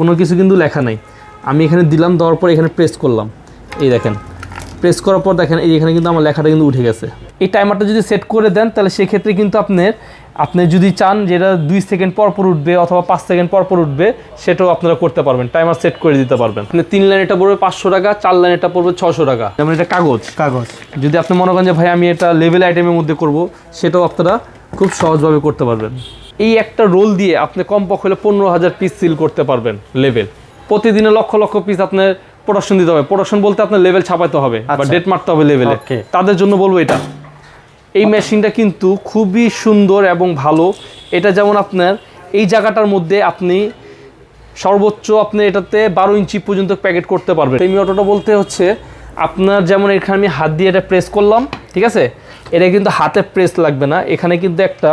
কোনো কিছু কিন্তু লেখা নেই। আমি এখানে দিলাম দেওয়ার পর এখানে প্রেস করলাম। এই দেখেন প্রেস করার পর দেখেন এই এখানে কিন্তু আমার লেখাটা কিন্তু উঠে গেছে। এই টাইমারটা যদি সেট করে দেন তাহলে সেক্ষেত্রে কিন্তু আপনার আপনি যদি চান যেটা দুই সেকেন্ড পর পর উঠবে অথবা পাঁচ সেকেন্ড পর পর উঠবে সেটাও আপনারা করতে পারবেন। টাইমার সেট করে দিতে পারবেন। আপনি তিন লাইন এটা পড়বে পাঁচশো টাকা চার লাইন এটা পড়বে ছশো টাকা। যেমন এটা কাগজ। কাগজ। যদি আপনি মনে করেন যে ভাই আমি এটা লেভেল আইটেমের মধ্যে করব সেটাও আপনারা খুব সহজভাবে করতে পারবেন। এই একটা রোল দিয়ে আপনি কমপক্ষে হলে পনেরো হাজার পিস সিল করতে পারবেন লেভেল প্রতিদিনে লক্ষ লক্ষ পিস আপনার প্রোডাকশন দিতে হবে। প্রোডাকশন বলতে আপনার লেভেল ছাপাতে হবে বা আচ্ছা। ডেট মারতে হবে লেভেলে তাদের জন্য বলব এটা। এই মেশিনটা কিন্তু খুবই সুন্দর এবং ভালো। এটা যেমন আপনার এই জায়গাটার মধ্যে আপনি সর্বোচ্চ আপনি এটাতে বারো ইঞ্চি পর্যন্ত প্যাকেট করতে পারবেন। সেমি অটোটা বলতে হচ্ছে আপনার যেমন এখানে আমি হাত দিয়ে এটা প্রেস করলাম ঠিক আছে? এটা কিন্তু হাতে প্রেস লাগবে না। এখানে কিন্তু একটা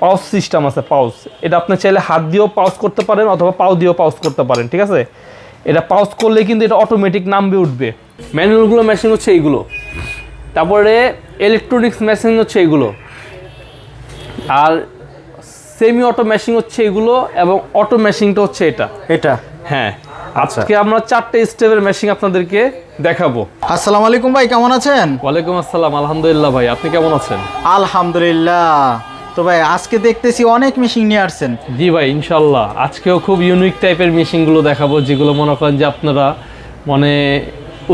পাউস সিস্টেম আছে পাউস এটা আপনি চাইলে হাত দিয়েও পাউস করতে পারেন অথবা পাও দিয়েও পাউস করতে পারেন ঠিক আছে? এটা পাউস করলে কিন্তু এটা অটোমেটিক নামবে উঠবে। ম্যানুয়ালগুলো মেশিন হচ্ছে এইগুলো। তারপরে ইলেকট্রনিক্স মেশিন হচ্ছে এগুলো আর সেমি অটো মেশিন হচ্ছে এগুলো এবং অটো মেশিনটা হচ্ছে এটা। এটা? হ্যাঁ। আচ্ছা। আজকে আমরা চারটে স্টেপের মেশিন আপনাদেরকে দেখাবো। আসসালামু আলাইকুম ভাই কেমন আছেন? ওয়ালাইকুম আসসালাম আলহামদুলিল্লাহ ভাই আপনি কেমন আছেন? আলহামদুলিল্লাহ। তো ভাই আজকে দেখতেছি অনেক মেশিন নিয়ে আসছেন। জি ভাই ইনশাল্লাহ। আজকেও খুব ইউনিক টাইপের মেশিনগুলো দেখাবো যেগুলো মনে করেন যে আপনারা মানে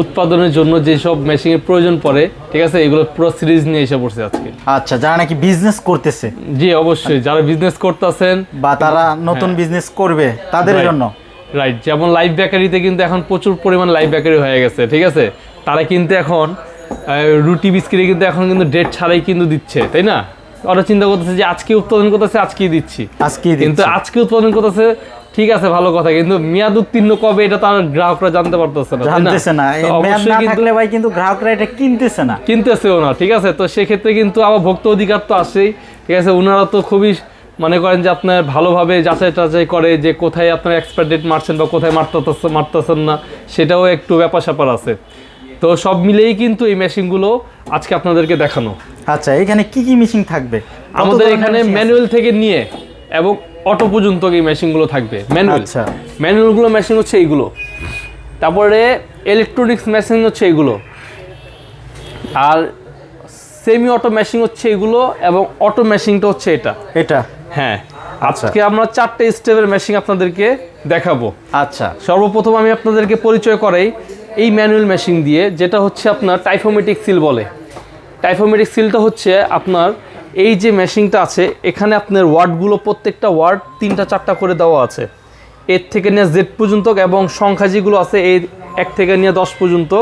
উৎপাদনের জন্য যেসব মেশিনের প্রয়োজন পড়ে ঠিক আছে? এগুলো পুরো সিরিজ নিয়ে এসে পড়ছে আজকে। আচ্ছা যারা নাকি বিজনেস করতেছে। জি অবশ্যই। যারা বিজনেস করতেছেন বা তারা নতুন বিজনেস করবে তাদের জন্য। রাইট যেমন লাইভ বেকারিতে কিন্তু এখন প্রচুর পরিমাণ লাইভ বেকারি হয়ে গেছে ঠিক আছে? তারা কিন্তু এখন রুটি বিস্কিটে কিন্তু এখন কিন্তু ডেট ছাড়াই কিন্তু দিচ্ছে তাই না? ওরা চিন্তা করতেছে যে আজকে উৎপাদন করতেছে আজকেই দিচ্ছি। আজকেই কিন্তু আজকে উৎপাদন করতেছে ঠিক আছে ভালো কথা কিন্তু মেয়াদ উত্তীর্ণ কবে এটা তার গ্রাহকরা জানতে পারতেছে না জানতেছে না। মেয়াদ না থাকলে ভাই কিন্তু গ্রাহকরা এটা কিনতেছে না। কিনতেছেও না ঠিক আছে? তো সেক্ষেত্রে কিন্তু আবার ভোক্তা অধিকার তো আসেই ঠিক আছে? ওনারা তো খুবই মনে করেন যে আপনার ভালোভাবে যাচাই টাচাই করে যে কোথায় আপনার এক্সপায়ার ডেট মারছেন বা কোথায় মারতেছে মারতেছেন না সেটাও একটু ব্যাপার স্যাপার আছে। তো সব মিলেই কিন্তু এই মেশিনগুলো আজকে আপনাদেরকে দেখানো। আচ্ছা এখানে কি কি মেশিন থাকবে? আমাদের এখানে ম্যানুয়াল থেকে নিয়ে এবং অটো পর্যন্ত এই মেশিনগুলো থাকবে ম্যানুয়াল। আচ্ছা। ম্যানুয়ালগুলো মেশিন হচ্ছে এইগুলো। তারপরে ইলেকট্রনিক্স মেশিন হচ্ছে এগুলো আর সেমি অটো মেশিন হচ্ছে এগুলো এবং অটো মেশিনটা হচ্ছে এটা। এটা? হ্যাঁ। আচ্ছা। আজকে আমরা চারটে স্টেপের মেশিন আপনাদেরকে দেখাবো। আচ্ছা। সর্বপ্রথম আমি আপনাদেরকে পরিচয় করাই এই ম্যানুয়াল মেশিন দিয়ে, যেটা হচ্ছে আপনার টাইফোমেটিক সিল বলে। টাইফোমেটিক সিলটা হচ্ছে আপনার এই যে মেশিনটা আছে, এখানে আপনার ওয়ার্ডগুলো প্রত্যেকটা ওয়ার্ড তিনটা চারটা করে দেওয়া আছে। এর থেকে নিয়ে জেড পর্যন্ত এবং সংখ্যা যেগুলো আছে, এই এক থেকে নিয়ে দশ পর্যন্ত,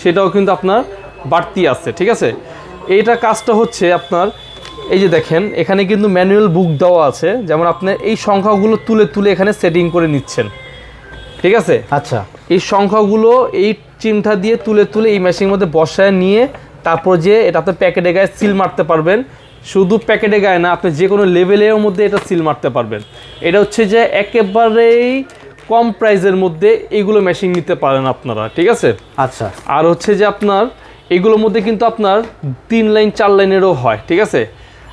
সেটাও কিন্তু আপনার বাড়তি আছে, ঠিক আছে? এইটা কাজটা হচ্ছে আপনার, এই যে দেখেন, এখানে কিন্তু ম্যানুয়াল বুক দেওয়া আছে। যেমন আপনার এই সংখ্যাগুলো তুলে তুলে এখানে সেটিং করে নিচ্ছেন। ঠিক আছে? আচ্ছা। এই সংখ্যাগুলো এই চিমটা দিয়ে তুলে তুলে এই মেশিনের মধ্যে বসায় নিয়ে তারপর যে এটা আপনি প্যাকেটে গায়ে সিল মারতে পারবেন। শুধু প্যাকেটে গায়ে না আপনি যে কোনো লেভেলের মধ্যে এটা সিল মারতে পারবেন। এটা হচ্ছে যে একেবারেই কম প্রাইসের মধ্যে এইগুলো মেশিন নিতে পারেন আপনারা ঠিক আছে? আচ্ছা। আর হচ্ছে যে আপনার এগুলোর মধ্যে কিন্তু আপনার তিন লাইন চার লাইনেরও হয় ঠিক আছে?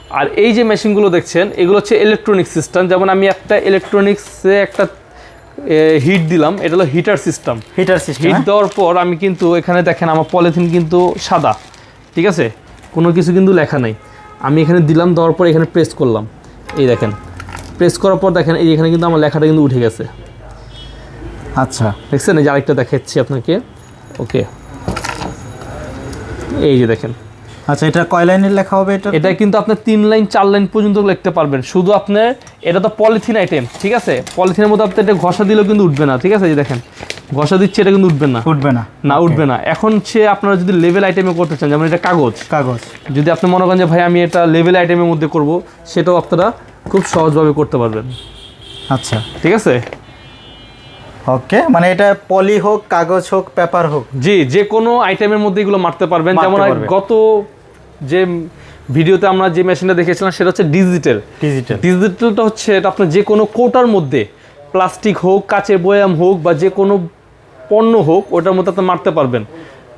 আর এই যে মেশিনগুলো দেখছেন এগুলো হচ্ছে ইলেকট্রনিক সিস্টেম যেমন আমি একটা ইলেকট্রনিক্সে একটা হিট দিলাম। এটা হলো heater system heater system heat দেওয়ার পর আমি কিন্তু এখানে দেখেন আমার পলিথিন কিন্তু সাদা। ঠিক আছে? কোনো কিছু কিন্তু লেখা নেই। আমি এখানে দিলাম দেওয়ার পর এখানে প্রেস করলাম। এই দেখেন। প্রেস করার পর দেখেন এই এখানে কিন্তু আমার লেখাটা কিন্তু উঠে গেছে। আচ্ছা। দেখছেন? এই যে আরেকটা দেখাচ্ছি আপনাকে। ওকে এই যে দেখেন। আচ্ছা এটা কয় লাইনের লেখা হবে এটা? এটা কিন্তু আপনার তিন লাইন চার লাইন পর্যন্ত লিখতে পারবেন। শুধু আপনার এটা তো পলিথিন আইটেম ঠিক আছে? পলিথিনের মধ্যে আপনি এটা ঘষা দিলেও কিন্তু উঠবে না ঠিক আছে? এই দেখেন ঘষা দিচ্ছে এটা কিন্তু উঠবে না। উঠবে না। না উঠবে না। এখন সে আপনারা যদি লেভেল আইটেমে করতে চান যেমন এটা কাগজ। কাগজ। যদি আপনি মনে করেন যে ভাই আমি এটা লেভেল আইটেমের মধ্যে করব সেটাও আপনারা খুব সহজভাবে করতে পারবেন। আচ্ছা। ঠিক আছে? ওকে মানে এটা পলি হোক কাগজ হোক পেপার হোক। জি যে কোনো আইটেমের মধ্যে এগুলো মারতে পারবেন। যেমন গত যে ভিডিওতে আমরা যে মেশিনটা দেখেছিলাম সেটা হচ্ছে ডিজিটাল। ডিজিটাল ডিজিটালটা হচ্ছে এটা আপনার যে কোনো কোটার মধ্যে প্লাস্টিক হোক কাচের বয়াম হোক বা যে কোনো পণ্য হোক ওটার মধ্যে আপনি মারতে পারবেন।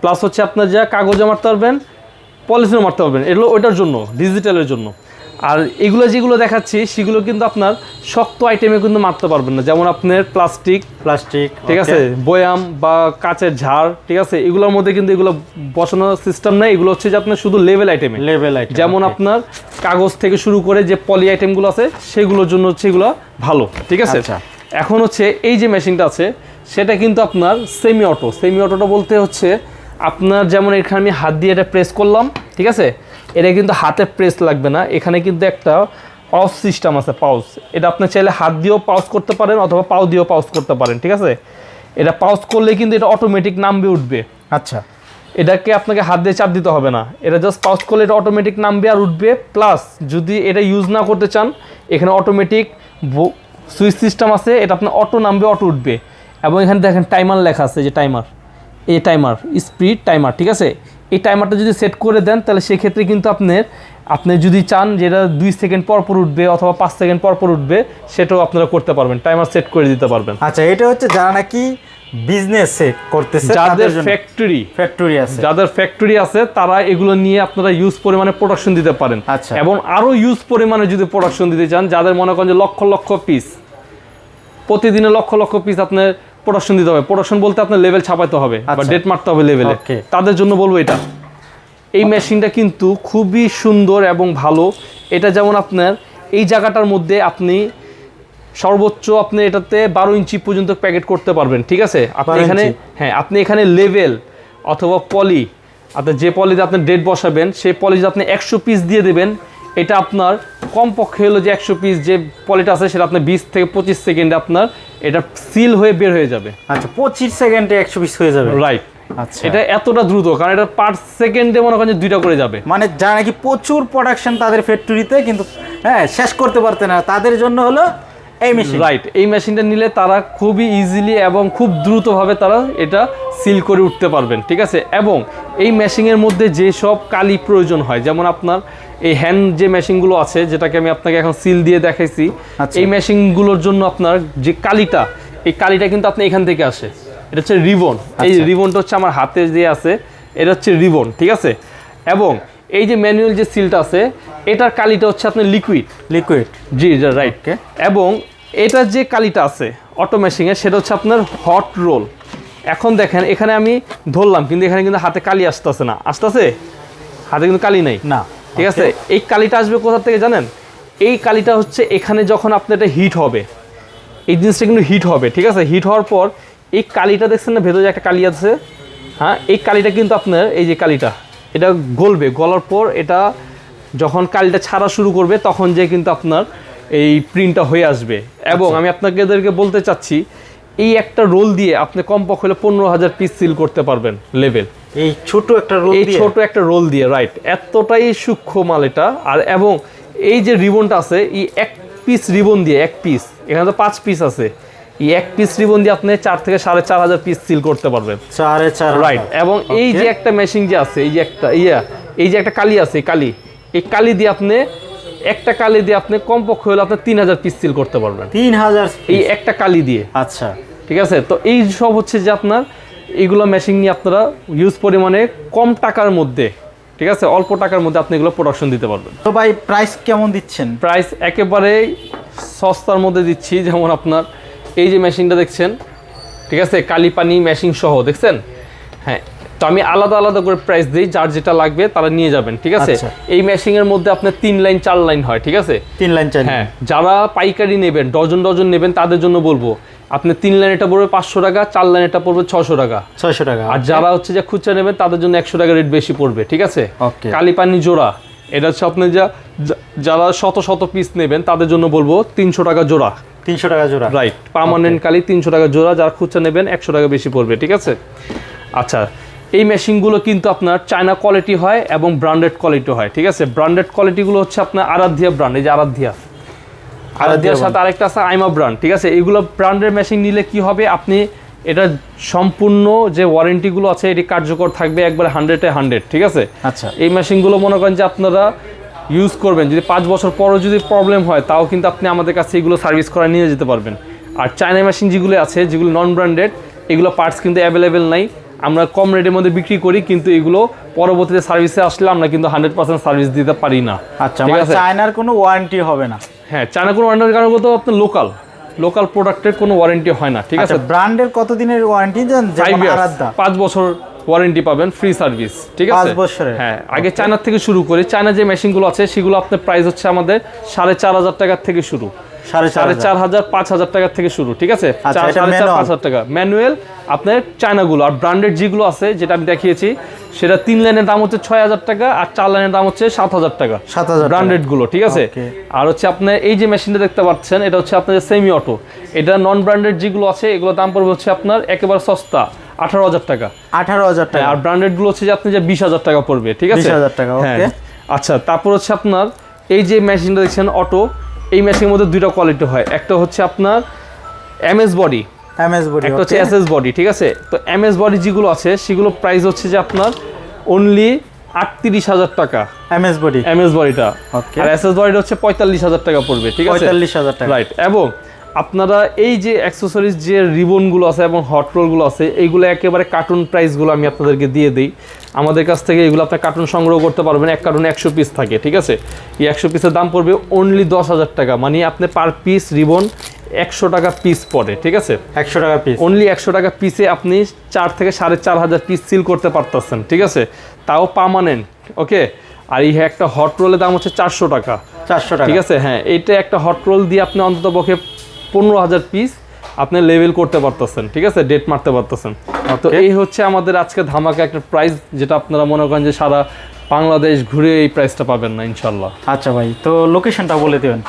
প্লাস হচ্ছে আপনার যা কাগজে মারতে পারবেন পলিথিনও মারতে পারবেন। এগুলো ওইটার জন্য ডিজিটালের জন্য। আর এগুলো যেগুলো দেখাচ্ছি সেগুলো কিন্তু আপনার শক্ত আইটেমে কিন্তু মারতে পারবেন না। যেমন আপনার প্লাস্টিক প্লাস্টিক ঠিক আছে? বয়াম বা কাঁচের ঝাড় ঠিক আছে? এগুলোর মধ্যে কিন্তু এগুলো বসানোর সিস্টেম নেই। এগুলো হচ্ছে যে আপনার শুধু লেভেল আইটেমে লেভেল আইটেম যেমন আপনার কাগজ থেকে শুরু করে যে পলি আইটেমগুলো আছে সেগুলোর জন্য হচ্ছে এগুলো ভালো ঠিক আছে? আচ্ছা। এখন হচ্ছে এই যে মেশিনটা আছে সেটা কিন্তু আপনার সেমি অটো সেমি অটোটা বলতে হচ্ছে আপনার যেমন এখানে আমি হাত দিয়ে এটা প্রেস করলাম ঠিক আছে? এটা কিন্তু হাতে প্রেস লাগবে না। এখানে কিন্তু একটা অফ সিস্টেম আছে পাউস এটা আপনি চাইলে হাত দিয়েও পাউস করতে পারেন অথবা পাউ দিয়েও পাউস করতে পারেন ঠিক আছে? এটা পাউস করলে কিন্তু এটা অটোমেটিক নামবে উঠবে। আচ্ছা। এটাকে আপনাকে হাত দিয়ে চাপ দিতে হবে না। এটা জাস্ট পাউস করলে এটা অটোমেটিক নামবে আর উঠবে। প্লাস যদি এটা ইউজ না করতে চান এখানে অটোমেটিক সুইচ সিস্টেম আছে এটা আপনার অটো নামবে অটো উঠবে। এবং এখানে দেখেন টাইমার লেখা আছে যে টাইমার এই টাইমার স্পিড টাইমার ঠিক আছে? এই টাইমারটা যদি সেট করে দেন তাহলে সেক্ষেত্রে কিন্তু আপনার আপনি যদি চান যে এটা দুই সেকেন্ড পর পর উঠবে অথবা পাঁচ সেকেন্ড পর পর উঠবে সেটাও আপনারা করতে পারবেন। টাইমার সেট করে দিতে পারবেন। আচ্ছা এটা হচ্ছে যারা নাকি বিজনেস করতেছে যাদের ফ্যাক্টরি ফ্যাক্টরি আছে। যাদের ফ্যাক্টরি আছে তারা এগুলো নিয়ে আপনারা ইউজ পরিমাণে প্রোডাকশন দিতে পারেন। আচ্ছা। এবং আরও ইউজ পরিমাণে যদি প্রোডাকশন দিতে চান যাদের মনে করেন যে লক্ষ লক্ষ পিস প্রতিদিনে লক্ষ লক্ষ পিস আপনার প্রোডাকশন দিতে হবে। প্রোডাকশন বলতে আপনার লেভেল ছাপাইতে হবে বা আচ্ছা। ডেট মারতে হবে লেভেলে তাদের জন্য বলব এটা। এই মেশিনটা কিন্তু খুবই সুন্দর এবং ভালো। এটা যেমন আপনার এই জায়গাটার মধ্যে আপনি সর্বোচ্চ আপনি এটাতে বারো ইঞ্চি পর্যন্ত প্যাকেট করতে পারবেন ঠিক আছে? আপনি এখানে হ্যাঁ আপনি এখানে লেভেল অথবা পলি আপনি যে পলিতে আপনি ডেট বসাবেন সেই পলি যদি আপনি একশো পিস দিয়ে দেবেন। এটা আপনার কমপক্ষে হলো যে একশো পিস যে পলিটা আছে সেটা আপনার বিশ থেকে পঁচিশ সেকেন্ডে আপনার এটা সিল হয়ে বের হয়ে যাবে। আচ্ছা পঁচিশ সেকেন্ডে একশো পিস হয়ে যাবে। রাইট আচ্ছা। এটা এতটা দ্রুত কারণ এটা পার সেকেন্ডে মনে করেন দুইটা করে যাবে। মানে যারা নাকি প্রচুর প্রোডাকশন তাদের ফ্যাক্টরিতে কিন্তু হ্যাঁ শেষ করতে পারতে না। তাদের জন্য হলো এই মেশিন রাইট এই মেশিনটা নিলে তারা খুবই ইজিলি এবং খুব দ্রুতভাবে তারা এটা সিল করে উঠতে পারবেন ঠিক আছে? এবং এই মেশিনের মধ্যে যে সব কালি প্রয়োজন হয় যেমন আপনার এই হ্যান্ড যে মেশিনগুলো আছে যেটাকে আমি আপনাকে এখন সিল দিয়ে দেখাইছি আচ্ছা। এই মেশিনগুলোর জন্য আপনার যে কালিটা এই কালিটা কিন্তু আপনি এখান থেকে আসে। এটা হচ্ছে রিবন। এই আচ্ছা। রিবনটা হচ্ছে আমার হাতে যে আছে এটা হচ্ছে রিবন ঠিক আছে? এবং এই যে ম্যানুয়াল যে সিলটা আছে এটার কালিটা হচ্ছে আপনার লিকুইড লিকুইড জি রাইট. এবং এটার যে কালিটা আছে অটো মেশিনের সেটা হচ্ছে আপনার হট রোল এখন দেখেন এখানে আমি ধরলাম কিন্তু এখানে কিন্তু হাতে কালি আসতেছে না। আসতেছে? হাতে কিন্তু কালি নেই? না। ঠিক আছে? এই কালিটা আসবে কোথা থেকে জানেন? এই কালিটা হচ্ছে এখানে যখন আপনার এটা হিট হবে এই জিনিসটা কিন্তু হিট হবে ঠিক আছে? হিট হওয়ার পর এই কালিটা দেখছেন না ভেতরে একটা কালি আছে? হ্যাঁ এই কালিটা কিন্তু আপনার এই যে কালিটা এটা গলবে গলার পর এটা যখন কালিটা ছাড়া শুরু করবে তখন যে কিন্তু আপনার এই প্রিন্টটা হয়ে আসবে। এবং আমি আপনাকে এদেরকে বলতে চাচ্ছি এই একটা রোল দিয়ে আপনি কমপক্ষে হলে পনেরো হাজার পিস সিল করতে পারবেন লেভেল এই ছোট একটা রোল এই ছোট একটা রোল দিয়ে রাইট এতটাই সূক্ষ্ম মাল এটা। আর এবং এই যে রিবনটা আছে এই এক পিস রিবন দিয়ে এক পিস এখানে তো পাঁচ পিস আছে। এক পিস রিবন দিয়ে আপনি চার থেকে সাড়ে চার হাজার পিস সিল করতে পারবেন। চারে চার রাইট এবং এই যে একটা মেশিন যে আছে এই যে একটা ইয়া এই যে একটা কালি আছে কালি এই কালি দিয়ে আপনি একটা কালি দিয়ে আপনি কমপক্ষে হলে আপনি তিন হাজার পিস সিল করতে পারবেন। তিন হাজার এই একটা কালি দিয়ে। আচ্ছা। ঠিক আছে? তো এই সব হচ্ছে যে আপনার এইগুলো মেশিন নিয়ে আপনারা ইউজ পরিমাণে কম টাকার মধ্যে ঠিক আছে? অল্প টাকার মধ্যে আপনি এগুলো প্রোডাকশন দিতে পারবেন। তো ভাই প্রাইস কেমন দিচ্ছেন? প্রাইস একেবারে সস্তার মধ্যে দিচ্ছি যেমন আপনার এই যে মেশিনটা দেখছেন ঠিক আছে? কালি পানি মেশিন সহ দেখছেন? হ্যাঁ তো আমি আলাদা আলাদা করে প্রাইস দিই যার যেটা লাগবে তারা নিয়ে যাবেন ঠিক আছে? আচ্ছা। এই মেশিনের মধ্যে আপনার তিন লাইন চার লাইন হয় ঠিক আছে? তিন লাইন চার হ্যাঁ যারা পাইকারি নেবেন ডজন ডজন নেবেন তাদের জন্য বলব আপনি তিন লাইন এটা পড়বে পাঁচশো টাকা চার লাইন এটা পড়বে ছশো টাকা। ছয়শো টাকা আর যারা হচ্ছে যে খুচরা নেবেন তাদের জন্য একশো টাকা রেট বেশি পড়বে ঠিক আছে. কালিপানি জোড়া এটা হচ্ছে আপনি যা- যারা শত শত পিস নেবেন তাদের জন্য বলব তিনশো টাকা জোড়া। তিনশো টাকা জোড়া। রাইট পার্মানেন্ট কালি তিনশো টাকা জোড়া যারা খুচরা নেবেন একশো টাকা বেশি পড়বে ঠিক আছে? আচ্ছা এই মেশিনগুলো কিন্তু আপনার চায়না কোয়ালিটি হয় এবং ব্র্যান্ডেড কোয়ালিটি হয় ঠিক আছে? ব্র্যান্ডেড কোয়ালিটিগুলো হচ্ছে আপনার আরাধ্যা ব্র্যান্ড এই যে আরাধ্যা আরাধ্যার সাথে আরেকটা আছে আইমা ব্র্যান্ড ঠিক আছে? এগুলো ব্র্যান্ডের মেশিন নিলে কি হবে? আপনি এটা সম্পূর্ণ যে ওয়ারেন্টিগুলো আছে এটি কার্যকর থাকবে একবারে হান্ড্রেডে হান্ড্রেড ঠিক আছে? আচ্ছা। এই মেশিনগুলো মনে করেন যে আপনারা ইউজ করবেন। যদি পাঁচ বছর পরও যদি প্রবলেম হয় তাও কিন্তু আপনি আমাদের কাছে এগুলো সার্ভিস করা নিয়ে যেতে পারবেন। আর চায়না মেশিন যেগুলো আছে যেগুলো নন ব্র্যান্ডেড এগুলো পার্টস কিন্তু অ্যাভেলেবেল নাই। আমরা কম রেটের মধ্যে বিক্রি করি কিন্তু এগুলো পরবর্তীতে সার্ভিসে আসলে আমরা কিন্তু হান্ড্রেড পার্সেন্ট সার্ভিস দিতে পারি না। আচ্ছা ঠিক মানে চায়নার কোনো ওয়ারেন্টি হবে না। হ্যাঁ চায়না কোনো ওয়ারেন্টির কারণে তো আপনার লোকাল লোকাল প্রোডাক্টের কোনো ওয়ারেন্টি হয় না ঠিক আছে? আচ্ছা ব্র্যান্ডের কতদিনের ওয়ারেন্টি পাঁচ বছর ওয়ারেন্টি পাবেন ফ্রি সার্ভিস ঠিক আছে? হ্যাঁ আগে চায়নার থেকে শুরু করি চায়না যে মেশিনগুলো আছে সেগুলো আপনার প্রাইস হচ্ছে আমাদের সাড়ে চার হাজার টাকার থেকে শুরু। সাড়ে চার হাজার। পাঁচ হাজার টাকা থেকে শুরু ঠিক আছে? আচ্ছা, চার এটা সাড়ে চার পাঁচ হাজার টাকা। ম্যানুয়াল আপনার চায়নাগুলো আর ব্র্যান্ডেড যেগুলো আছে যেটা আমি দেখিয়েছি সেটা তিন লাইনের দাম হচ্ছে ছয় হাজার টাকা আর চার লাইনের দাম হচ্ছে সাত হাজার টাকা। 7,000 টাকা। ব্র্যান্ডেডগুলো ঠিক আছে? আর হচ্ছে আপনার এই যে মেশিনটা দেখতে পাচ্ছেন এটা হচ্ছে আপনার সেমি অটো এটা নন ব্র্যান্ডেড যেগুলো আছে এগুলো দাম পড়বে হচ্ছে আপনার একেবারে সস্তা। আঠারো হাজার টাকা। আঠারো হাজার টাকা। আর ব্র্যান্ডেডগুলো হচ্ছে যে আপনি যে বিশ হাজার টাকা পড়বে ঠিক আছে? 20,000 টাকা, হ্যাঁ। okay. আচ্ছা তারপর হচ্ছে আপনার এই যে মেশিনটা দেখছেন অটো এই মেশিনের মধ্যে দুইটা কোয়ালিটি হয়। একটা হচ্ছে আপনার এমএস বডি এমএস বডি একটা হচ্ছে এসএস বডি ঠিক আছে? তো এমএস বডি যেগুলো আছে সেগুলো প্রাইস হচ্ছে যে আপনার অনলি আটত্রিশ হাজার টাকা। এমএস বডি এমএস বডিটা. আর এসএস বডিটা হচ্ছে পঁয়তাল্লিশ হাজার টাকা পড়বে ঠিক আছে? পঁয়তাল্লিশ হাজার টাকা। রাইট এবং আপনারা এই যে অ্যাক্সেসরিজ যে রিবনগুলো আছে এবং হট রোলগুলো আছে এইগুলো একেবারে কার্টুন প্রাইসগুলো আমি আপনাদেরকে দিয়ে দিই। আমাদের কাছ থেকে এগুলো আপনার কার্টুন সংগ্রহ করতে পারবেন। এক কার্টুনে একশো পিস থাকে ঠিক আছে? এই একশো পিসের দাম পড়বে অনলি দশ হাজার টাকা। মানে আপনি পার পিস রিবন একশো টাকা পিস পড়ে ঠিক আছে? একশো টাকা পিস অনলি একশো টাকা পিসে আপনি চার থেকে সাড়ে চার হাজার পিস সিল করতে পারতেছেন ঠিক আছে? তাও পার্মানেন্ট ওকে আর এই একটা হট রোলের দাম হচ্ছে চারশো টাকা। চারশো টাকা। ঠিক আছে? হ্যাঁ এইটা একটা হট রোল দিয়ে আপনি অন্তত পক্ষে পনেরো হাজার পিস আপনি লেভেল করতে পারতেছেন ঠিক আছে? ডেট মারতে পারতেছেন। তো এই হচ্ছে আমাদের আজকে ধামাকা একটা প্রাইস যেটা আপনারা মনে করেন যে সারা বাংলাদেশ ঘুরে এই প্রাইসটা পাবেন না ইনশাল্লাহ আচ্ছা ভাই তো লোকেশনটা বলে দেবেন।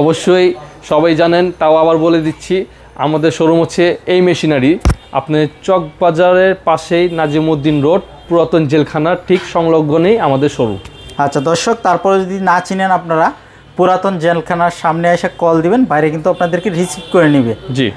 অবশ্যই সবাই জানেন তাও আবার বলে দিচ্ছি আমাদের শোরুম হচ্ছে এই মেশিনারি আপনি চক বাজারের পাশেই নাজিমুদ্দিন রোড পুরাতন জেলখানার ঠিক সংলগ্নেই আমাদের শোরুম আচ্ছা দর্শক তারপরে যদি না চিনেন আপনারা পুরাতন জেলখানার সামনে এসে কল দিবেন বাইরে কিন্তু আপনাদেরকে রিসিভ করে নিবে। জি।